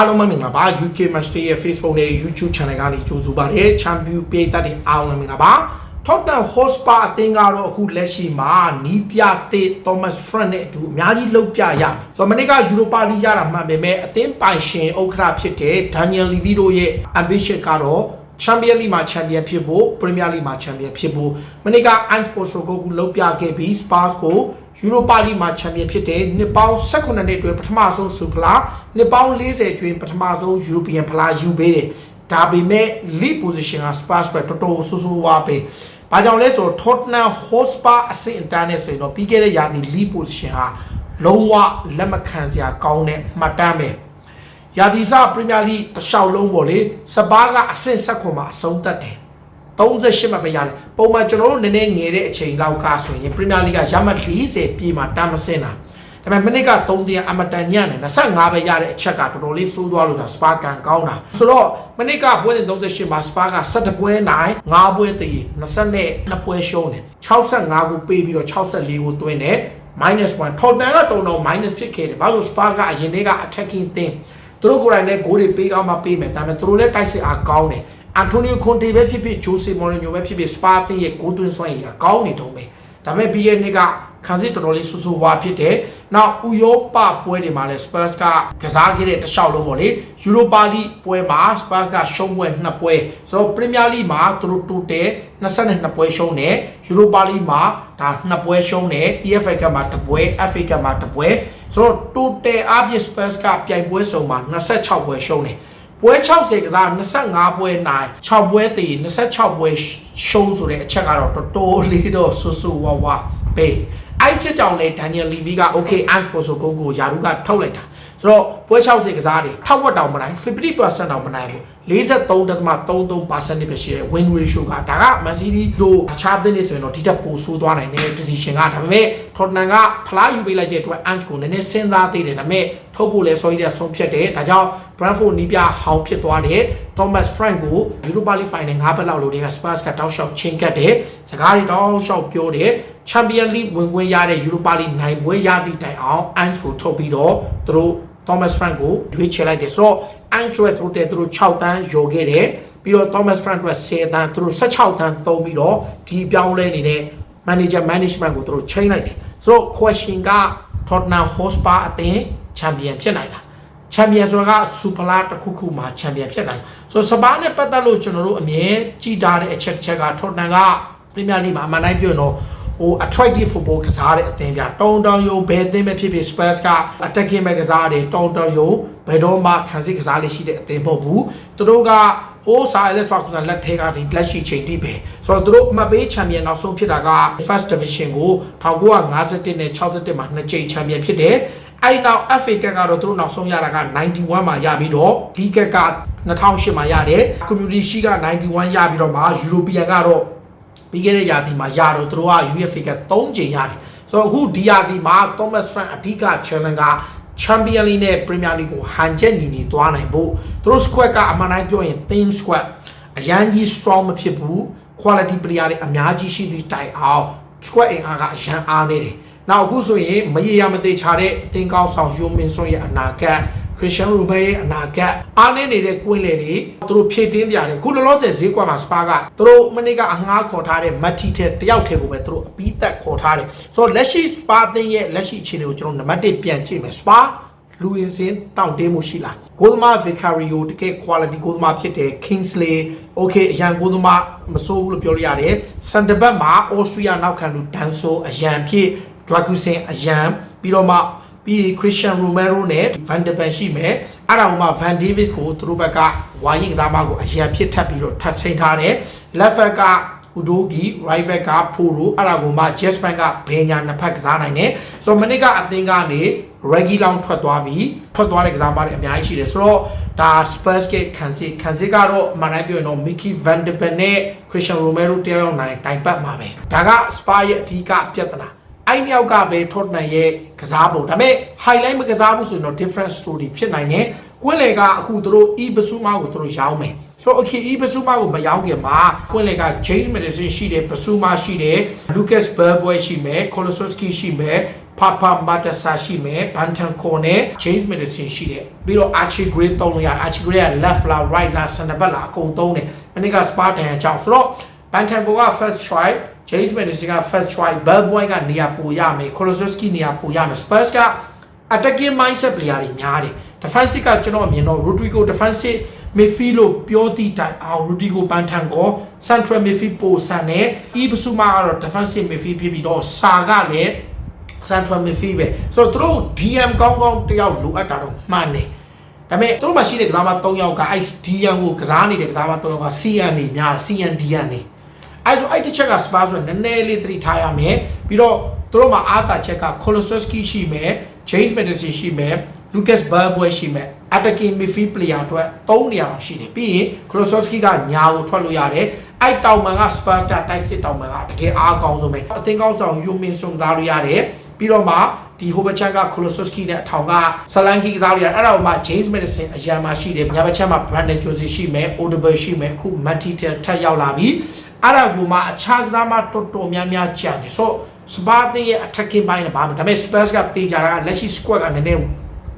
အားလုံးပဲမင်္ဂလာပါ UK Master ရဲ့ Facebook နဲ့ YouTube Channel ကနေကြိုဆိုပါရစေ Champion ပေးတတ်တဲ့အားလုံးပဲမင်္ဂလာပါ Tottenham Hotspur အသင်းကတော့အခုလက်ရှိမှာနီးပြတဲ့ Thomas Frank နဲ့အတူအများကြီးလှုပ်ပြရမယ်ဆိုတော့မနေ့က Europa League ရတာမှန်ပေမဲ့အသင်းပိုင်ရှင်ဥက္ကဋ္ဌဖြစ်တဲ့ Daniel Levy တို့ရဲ့ ambition ကတော့ Champion League မှာ Champion ဖြစ်ဖို့ Premier League မှာ Champion ဖြစ်ဖို့မနေ့က Ange Postecoglou ကိုလှုပ်ပြခဲ့ပြီး Spurs ကို Europa League မှာ Champion ဖြစ်တဲ့နှစ်ပေါင်း18နှစ်အတွင်းပထမဆုံးဆူဖလားနှစ်ပေါင်း40အတွင်းပထမဆုံး European ဖလားယူပေးတယ်ဒါပေမဲ့ league position က Spurs ပဲတော်တော်ဆူဆူဝါပဲဘာကြောင့်လဲဆိုတော့ Tottenham Hotspur အဆင့်အတန်းနဲ့ဆိုရင်တော့ပြီးခဲ့တဲ့ရာသီ league position ဟာလုံးဝလက်မခံစရာကောင်းတဲ့မှတ်တမ်းပဲရာသီစပရီးမီယာလိတစ်လျှောက်လုံးပေါ့လေစပါးကအဆင့်ဆက်ခွန်မှာအဆုံးသတ်တယ် 38မှတ်ပဲရတယ်ပုံမှန်ကျွန်တော်တို့နည်းနည်းငယ်တဲ့အချိန်လောက်ကဆိုရင်ပရီးမီယာလိကရမှတ်40ပြေးမှာတမ်းမစင်းတာဒါပေမဲ့မိနစ်က3တင်အမတန်ညံ့တယ်25ပဲရတဲ့အချက်ကတော်တော်လေးစိုးသွားလို့ဒါစပါကန်ကောင်းတာဆိုတော့မိနစ်ကပွဲစဉ်38မှာစပါက17ပွဲနိုင်5ပွဲတည်22ပွဲရှုံးတယ်65ကိုပေးပြီးတော့64ကိုတွင်းတယ် minus 1 total ကတုံတော့ minus ဖြစ်ခဲ့တယ်ဘာလို့ spark ကအရင်တည်းက attacking thing သူတို့ကိုယ်တိုင်လည်း goal တွေပေးကောင်းမှပေးမယ်ဒါပေမဲ့သူတို့လည်းတိုက်စစ်အားကောင်းတယ် အန်တိုနီယိုကွန်တေပဲဖြစ်ဖြစ်ဂျိုစီမော်ရီညိုပဲဖြစ်ဖြစ်စပါတင်ရဲ့ goal သွင်းစွမ်းရည်ကကောင်းနေတော့မယ်ဒါပေမဲ့ပြီးရဲ့နေ့ကခံစစ်တော်တော်လေးဆူဆူဝါဖြစ်တယ်။နောက်ဥရောပပွဲတွေမှာလည်း Spurs ကကစားခဲ့တဲ့တခြားလုံးပေါ့လေ။ Europa League ပွဲမှာ Spurs ကရှုံးပွဲနှစ်ပွဲ။ဆိုတော့ Premier League မှာသူတို့တိုတယ်22ပွဲရှုံးတယ်။ Europa League မှာဒါနှစ်ပွဲရှုံးတယ်။ EFL Cup မှာတစ်ပွဲ FA Cup မှာတစ်ပွဲဆိုတော့ total အပြည့် Spurs ကပြိုင်ပွဲစုံမှာ26ပွဲရှုံးတယ်။ ပွဲ60ကစား25ပွဲနိုင်6ပွဲတည်26ပွဲရှုံးဆိုတဲ့အချက်ကတော့တော်တော်လေးတော့ဆူဆူဝါဝါပဲအဲ့ချက်ကြောင့်လေဒန်နီယယ်လီဗီက okay ant ကိုဆိုကိုကိုယာရုကထုတ်လိုက်တာဆိုတော့ပွဲ60ကစားတယ်ထောက်ဝက်တောင်မနိုင်50%တောင်မနိုင်ဘူး 43.33%ပဲရှိတယ် win ratio ကဒါကမန်စီးတီးတို့တခြားသင်းတွေဆိုရင်တော့ဒီတက်ပိုဆိုးသွားနိုင်တဲ့ position ကဒါပေမဲ့ Tottenham ကဖလားယူပေးလိုက်တဲ့အတွက် ant ကိုနည်းနည်းစဉ်းစားသေးတယ်ဒါပေမဲ့ထုတ်ဖို့လဲစောကြီးတဲ့ဆုံးဖြတ်တယ်ဒါကြောင့် Brentford နီးပြဟောင်းဖြစ်သွားတဲ့ Thomas Frank ကို Europa League Final ၅ဘက်လောက်လို့တွေက Spurs ကတောက်လျှောက်ချင်းကတ်တယ်စကားတွေတောက်လျှောက်ပြောတယ် Champion League ဝင်ခွင့်ရတဲ့ Europa League နိုင်ပွဲရသည့်တိုင်အောင် Ant ကိုထုတ်ပြီးတော့သူတို့ Thomas Frank ကိုရွေးချယ်လိုက်တယ်ဆိုတော့ Ant ရဲ့သူတို့တဲ့သူတို့6တန်းယောခဲ့တယ်ပြီးတော့ Thomas Frank အတွက်10တန်းသူတို့16တန်းသုံးပြီးတော့ဒီပြောင်းလဲနေတဲ့ manager management ကိုသူတို့ချိန်လိုက်တယ်ဆိုတော့ question က Tottenham Hotspur အသင်း champion ဖြစ်နိုင်တာချန်ပီယံဆိုတာကစူပလာတစ်ခုခုမှာချန်ပီယံဖြစ်နိုင်ဆိုတော့စပါးနဲ့ပတ်သက်လို့ကျွန်တော်တို့အမြဲကြည်ထားတဲ့အချက်တစ်ချက်ကထော်တန်ကပရီးမီယာလိမှာအမှန်တိုင်းပြောရင်တော့ ဟို attractive football ကစားတဲ့အသင်းပြတုံတောင်ယုံဘယ်အသင်းပဲဖြစ်ဖြစ် Spurs က attacking ပဲကစားတယ်တုံတောင်ယုံဘယ်တော့မှခံစစ်ကစားလေးရှိတဲ့အသင်းမဟုတ်ဘူးသူတို့ကဟိုးစာ LS Ferguson လက်ထဲကဒီလက်ရှိချိန်ထိပဲဆိုတော့သူတို့အမှတ်ပေးချန်ပီယံနောက်ဆုံးဖြစ်တာက First Division ကို1951နဲ့61မှာနှစ်ကြိမ်ချန်ပီယံဖြစ်တယ်အဲ့နောက် FA Cup ကတော့သူတို့နောက်ဆုံးရတာက91မှာရပြီးတော့ဒီကက2008မှာရတယ် Community Shield က91ရပြီးတော့မှ European ကတော့ ပြီးခဲ့တဲ့ရာသီမှာရတော့သူတို့က UEFA က3ကြိမ်ရတယ်ဆိုတော့အခုဒီရာသီမှာ Thomas Frank အဓိက challenge က Champion League နဲ့ Premier League ကိုဟန်ချက်ညီညီသွားနိုင်ဖို့သူတို့ squad ကအမှန်တိုင်းပြောရင် thin squad အရန်ကြီး strong မဖြစ်ဘူး quality player တွေအများကြီးရှိသည့်တိုင်အောင် squad အင်အားကအရန်အားနေတယ်နောက်အခုဆိုရင်မရေရမသေးချာတဲ့အသင်းကောင်းဆောင်ယိုမင်ဆွန်ရဲ့အနာဂတ် ခရစ်စတန်ရိုဘဲရဲ့အနာဂတ်အားနည်းနေတဲ့ကွင်းလေတွေသူတို့ဖြည့်တင်းကြတယ်ခုလောလောဆယ်ဈေးကွက်မှာစပါကသူတို့မနေ့ကအငှားခေါ်ထားတဲ့မတ်တီတဲ့တယောက်ထဲကိုပဲသူတို့အပီးသက်ခေါ်ထားတယ်ဆိုတော့လက်ရှိစပါအသင်းရဲ့လက်ရှိအခြေအနေကိုကျွန်တော်နံပါတ်1ပြန်ကြည့်မယ်စပါလူရင်းစင်တောင့်တင်းမှုရှိလားဂိုးသမား Vicario တကယ် quality ဂိုးသမားဖြစ်တဲ့ Kingsley okay အရန်ဂိုးသမားမဆိုးဘူးလို့ပြောလို့ရတယ်စန်တဘတ်မှာ Austria နောက်ခံလူဒန်ဆိုအရန်ဖြစ် Dragusin အရန်ပြီးတော့မှ ပြီး Christian Romero နဲ့ Van de Ven ရှိမယ်အဲ့ဒါကမှ Van Davis ကိုသူတို့ဘက်ကဝိုင်းရင်ကစားမကိုအရန်ဖြစ်ထပ်ပြီးတော့ထပ်ချိန်ထားတယ် left back က Udogi right back က Poro အဲ့ဒါကိုမှ Jasper ကဘယ်ညာနှစ်ဖက်ကစားနိုင်တယ်ဆိုတော့မနစ်ကအသင်းကနေ Reggie Long ထွက်သွားပြီးထွက်သွားတဲ့ကစားမတွေအများကြီးရှိတယ်ဆိုတော့ဒါ Spurs ကခံစစ်ခံစစ်ကတော့အမှန်တိုင်းပြောရင်တော့ Mickey Van de Ven နဲ့ Christian Romero တယောက်နိုင်တိုင်ပတ်မှာပဲဒါက Spurs ရဲ့အဓိကပြဿနာ အဲ့မြောက်ကပဲ Tottenham ရဲ့ကစားပုံဒါပေမဲ့ highlight မကစားဘူးဆိုရင်တော့ different story ဖြစ်နိုင်တယ်ကွင်းလေကအခုသူတို့ e ဘဆူမာကိုသူတို့ရောင်းမယ်ဆိုတော့ okay e ဘဆူမာကိုမရောင်းခင်မှာကွင်းလေက James Madison ရှိတယ်ဘဆူမာရှိတယ် Lucas Bergwijn ရှိမယ် Kolosowski ရှိမယ် Papa Matasa ရှိမယ်။ Bantan Core နဲ့ James Madison ရှိတယ်။ပြီးတော့ Archie Gray သုံးလို့ရတယ်။ Archie Gray က left လား right လား center back လားအကုန်သုံးတယ်။မနေ့က Spartan အကြောင်းဆိုတော့ Bantan Core က first choice James Madison က first choice Bell Boy ကနေရာပိုရမယ် Kolosowski နေရာပိုရမယ် Spurs က attacking mindset player တွေများတယ် defensive ကကျွန်တော်အမြင်တော့ Rodrigo defensive midfield လို့ပြောသည့်တိုင်အောင် Rodrigo Bantan ကို central midfield ပိုဆန်တယ် Ibsuma ကတော့ defensive midfield ဖြစ်ပြီးတော့စာကလည်း central midfield ပဲဆိုတော့သူတို့ DM ကောင်းကောင်းတယောက်လိုအပ်တာတော့မှန်တယ်ဒါပေမဲ့သူတို့မှာရှိတဲ့ကစားမ3ယောက်ကအဲ့ DM ကိုကစားနေတဲ့ကစားမ3ယောက်က CN နေများ CN DN နေ အဲ့တော့အဲ့တစ်ချက်က Spurs ဆိုနည်းနည်းလေးသတိထားရမယ်ပြီးတော့သူတို့မှာအားတာချက်က Kolosowski ရှိမယ် James Madison ရှိမယ် Lucas Bergwijn ရှိမယ် attacking midfield player အတွက်3နေရာလောက်ရှိတယ်ပြီးရင် Kolosowski ကညာကိုထွက်လို့ရတယ်အဲ့တောင်မန်က Spurs ကတိုက်စစ်တောင်မန်ကတကယ်အားကောင်းဆုံးပဲအသင်းကောင်းဆောင် Yumin စုံသားလို့ရတယ်ပြီးတော့မှဒီဟိုဘချက်က Kolosowski နဲ့အထောင်က Solanke ကစားလို့ရတယ်အဲ့ဒါကိုမှ James Madison အရန်မှာရှိတယ်ညာဘချက်မှာ Brandon Jose ရှိမယ် Odebe ရှိမယ်အခု Matite ထပ်ရောက်လာပြီ အဲ့ဒါကိုမှအခြားကစားမတော်တော်များများကြံတယ်ဆိုတော့ Spurs ရဲ့ attacking ဘိုင်းနဲ့ဘာမှဒါပေမဲ့ Spurs ကတေးကြတာကလက်ရှိ squad ကနည်းနည်း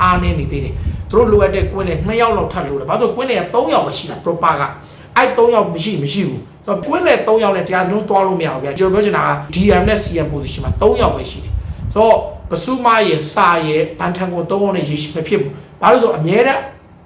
အားနေနေသေးတယ်သူတို့လိုအပ်တဲ့ကွင်းလေ2ယောက်လောက်ထပ်လို့တယ်ဘာလို့ကွင်းလေက3ယောက်ပဲရှိတာ proper ကအဲ့3ယောက်မရှိမရှိဘူးဆိုတော့ကွင်းလေ3ယောက်နဲ့တရားသလုံးတွားလို့မရဘူးဗျာကျွန်တော်ပြောချင်တာက DM နဲ့ CM position မှာ3ယောက်ပဲရှိတယ်ဆိုတော့ပစုမရဲ့စာရဲ့ဘန်ထန်ကို3ယောက်နဲ့ရေရှိမဖြစ်ဘူးဘာလို့ဆိုအမြဲတမ်း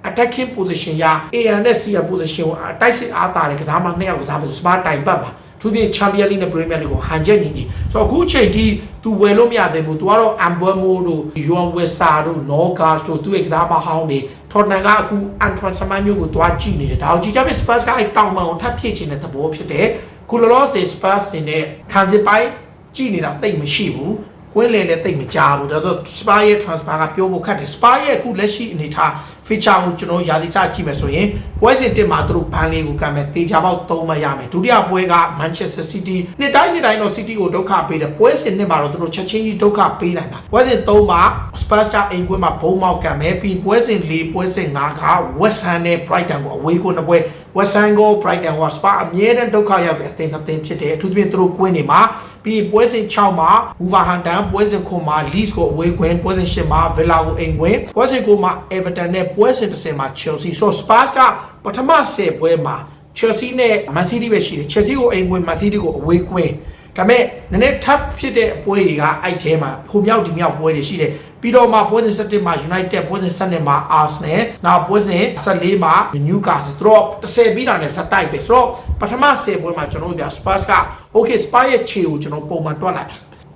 attacking position ရ AN နဲ့ CM position ကိုတိုက်စစ်အားတာတယ်ကစားမ2ယောက်ကစားပြီး smart တိုင်ပတ်ပါသူပြင် Champions League နဲ့ Premier League ကိုဟန်ချက်ညီကြီးဆိုတော့အခုချိန်ထိ तू ဝယ်လို့မရသေးဘူး तू ကတော့ Ambuemo တို့ Juan Wessa တို့ Norgas တို့သူ့ရဲ့ကစားမဟောင်းတွေ Tottenham ကအခု Antoine Semenyo မျိုးကိုတွားကြည့်နေတယ်ဒါကိုကြည့်ကြမယ် Spurs ကအဲ့တောင်ပံကိုထပ်ဖြစ်ချင်တဲ့သဘောဖြစ်တယ်ခုလောလောဆယ် Spurs နေနဲ့ခံစစ်ပိုင်းကြည့်နေတာတိတ်မရှိဘူး ကွင်းလေလည်းတိတ်မကြဘူးဒါဆို Spurs ရဲ့ transfer ကပြောဖို့ခက်တယ် Spurs ရဲ့အခုလက်ရှိအနေထား feature ကိုကျွန်တော်ရာသီစကြည့်မယ်ဆိုရင်ပွဲစဉ်တစ်မှာသူတို့ဘန်လေးကိုကမ်းမယ်တေချာပေါက်3မှရမယ်ဒုတိယပွဲက Manchester City နှစ်တိုင်းနှစ်တိုင်းတော့ City ကိုဒုက္ခပေးတယ်ပွဲစဉ်နှစ်မှာတော့သူတို့ချက်ချင်းကြီးဒုက္ခပေးနိုင်တာပွဲစဉ်3မှာ Spurs ကအိမ်ကွင်းမှာဘုံမောက်ကမ်းမယ်ပြီးပွဲစဉ်4ပွဲစဉ်5က West Ham နဲ့ Brighton ကိုအဝေးကိုနှစ်ပွဲ West Ham ကို Brighton ကို Spurs အမြဲတမ်းဒုက္ခရောက်တဲ့အသင်းနှစ်သင်းဖြစ်တယ်အထူးသဖြင့်သူတို့ကွင်းတွေမှာ ပြီးပွဲစဉ်6မှာ Wolverhampton ပွဲစဉ်9မှာ Leeds ကိုအဝေးကွင်းပွဲစဉ်10မှာ Villa ကိုအိမ်ကွင်းပွဲစဉ်9မှာ Everton နဲ့ပွဲစဉ်10မှာ Chelsea ဆို Spurs ကပထမ10ပွဲမှာ Chelsea နဲ့ Man City ပဲရှိတယ် Chelsea ကိုအိမ်ကွင်း Man City ကိုအဝေးကွင်း ဒါပေမဲ့နည်းနည်း tough ဖြစ်တဲ့အပွဲတွေကအဲ့ထဲမှာဟိုမြောက်ဒီမြောက်ပွဲတွေရှိတယ်ပြီးတော့မှပွဲစဉ်7မှာ United ပွဲစဉ်7မှာ Arsenal နောက်ပွဲစဉ်14မှာ Newcastle သူတို့10ပြီးတာနဲ့ဇက်တိုက်ပဲဆိုတော့ပထမ10ပွဲမှာကျွန်တော်တို့ပြ Spurs က okay Spurs ရဲ့ခြေကိုကျွန်တော်ပုံမှန်တွက်လိုက်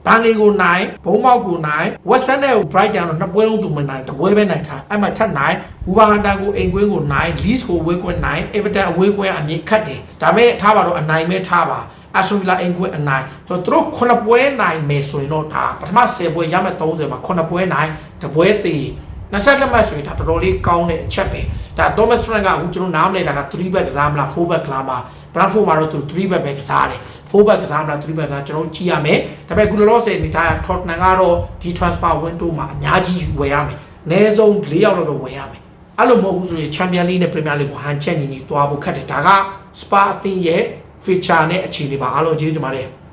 ဘန်လီကိုနိုင်ဘုံမောက်ကိုနိုင်ဝက်ဆန်နဲ့ Brighton တော့နှစ်ပွဲလုံးသူမနိုင်တပွဲပဲနိုင်ထားအဲ့မှာထပ်နိုင်ဝူဗာဟန်တန်ကိုအိမ်ကွင်းကိုနိုင် Leeds ကိုဝေးကွင်းနိုင် Everton အဝေးကွင်းအမြင့်ခတ်တယ်ဒါပေမဲ့ထားပါတော့အနိုင်ပဲထားပါ အဆွန်ဗီလာအင်ကွင်းအနိုင်ဆိုတော့သူတို့ခုနှစ်ပွဲနိုင်မယ်ဆိုရင်တော့ဒါပထမ10ပွဲရမယ်30မှာခုနှစ်ပွဲနိုင်တပွဲသေး20လက်မှတ်ဆိုရင်ဒါတော်တော်လေးကောင်းတဲ့အချက်ပဲဒါ Thomas Frank ကအခုကျွန်တော်နားမလဲတာက3 back ကစားမလား4 back ကစားမလား Brentford မှာတော့သူ3 back ပဲကစားတယ်4 back ကစားမလား3 back ကစားကျွန်တော်ကြည့်ရမယ်ဒါပေမဲ့ခုလောလောဆယ်အနေထား Tottenham ကတော့ဒီ transfer window မှာအများကြီးဝယ်ရမယ်အနည်းဆုံး4ယောက်လောက်တော့ဝယ်ရမယ်အဲ့လိုမဟုတ်ဘူးဆိုရင် Champions League နဲ့ Premier League ကိုဟန်ချက်ညီညီတွားဖို့ခက်တယ်ဒါက Spa အသင်းရဲ့ feature နဲ့အခြေအနေပါအားလုံးကျေးဇူးတင်ပါတယ်